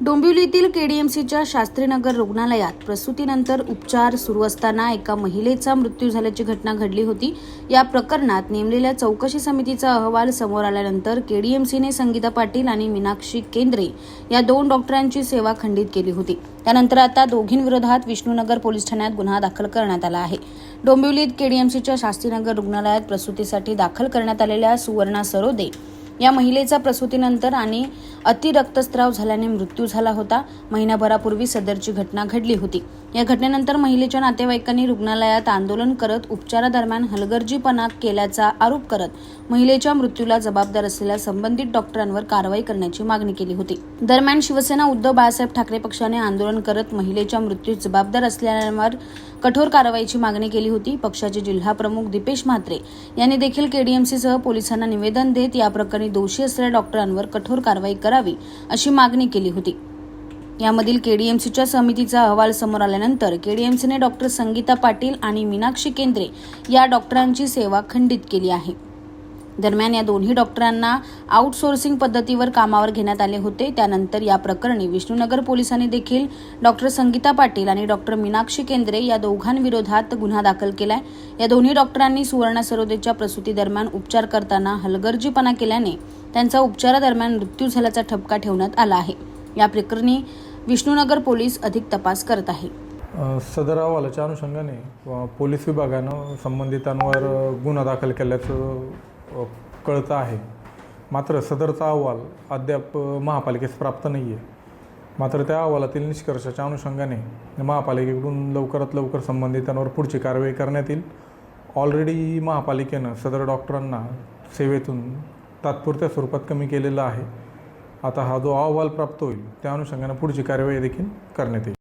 डोंबिवलीतील केडीएमसीच्या शास्त्रीनगर रुग्णालयात प्रसूतीनंतर उपचार सुरू असताना एका महिलेचा मृत्यू झाल्याची घटना घडली होती. या प्रकरणात नेमलेल्या चौकशी समितीचा अहवाल समोर आल्यानंतर केडीएमसीने संगीता पाटील आणि मीनाक्षी केंद्रे या दोन डॉक्टरांची सेवा खंडित केली होती. त्यानंतर आता दोघींविरोधात विष्णूनगर पोलीस ठाण्यात गुन्हा दाखल करण्यात आला आहे. डोंबिवलीत केडीएमसीच्या शास्त्रीनगर रुग्णालयात प्रसूतीसाठी दाखल करण्यात आलेल्या सुवर्णा सरोदे या महिलेचा प्रसूतीनंतर आणि अतिरक्तस्राव झाल्याने मृत्यू झाला होता. महिनाभरापूर्वी सदरची घटना घडली होती. या घटनेनंतर महिलेच्या नातेवाईकांनी रुग्णालयात आंदोलन करत उपचारादरम्यान हलगर्जीपणा केल्याचा आरोप करत महिलेच्या मृत्यूला जबाबदार असलेल्या संबंधित डॉक्टरांवर कारवाई करण्याची मागणी केली होती. दरम्यान शिवसेना उद्धव बाळासाहेब ठाकरे पक्षाने आंदोलन करत महिलेच्या मृत्यूस जबाबदार असलेल्यांवर कठोर कारवाईची मागणी केली होती. पक्षाचे जिल्हा प्रमुख दीपेश म्हात्रे यांनी देखील केडीएमसीसह पोलिसांना निवेदन देत या प्रकरणी दोषी असलेल्या डॉक्टरांवर कठोर कारवाई करावी अशी मागणी केली होती. यामधील केडीएमसीच्या समितीचा अहवाल समोर आल्यानंतर केडीएमसीने डॉक्टर संगीता पाटील आणि मीनाक्षी केंद्रे या डॉक्टरांची सेवा खंडित केली आहे. दरम्यान या दोन्ही डॉक्टरांना आउटसोर्सिंग पद्धतीवर कामावर घेण्यात आले होते. त्यानंतर या प्रकरणी विष्णुनगर पोलिसांनी देखील डॉक्टर संगीता पाटील आणि डॉक्टर मीनाक्षी केंद्रे या दोघांविरोधात गुन्हा दाखल केलाय. या दोन्ही डॉक्टरांनी सुवर्णा सरोदेच्या प्रसूतीदरम्यान उपचार करताना हलगर्जीपणा केल्याने त्यांचा उपचारादरम्यान मृत्यू झाल्याचा ठपका ठेवण्यात आला आहे. या प्रकरणी विष्णुनगर पोलीस अधिक तपास करत आहे. सदर अहवालाच्या अनुषंगाने पोलीस विभागानं संबंधितांवर गुन्हा दाखल केल्याचं कळतं आहे. मात्र सदरचा अहवाल अद्याप महापालिकेस प्राप्त नाही आहे मात्र त्या अहवालातील निष्कर्षाच्या अनुषंगाने महापालिकेकडून लवकरात लवकर संबंधितांवर पुढची कारवाई करण्यात येईल. ऑलरेडी महापालिकेनं सदर डॉक्टरांना सेवेतून तात्पुरत्या स्वरूपात कमी केलेलं आहे. आता हा जो अहवाल प्राप्त होईल त्या अनुषंगाने पुढची कार्यवाही देखील करण्यात येईल.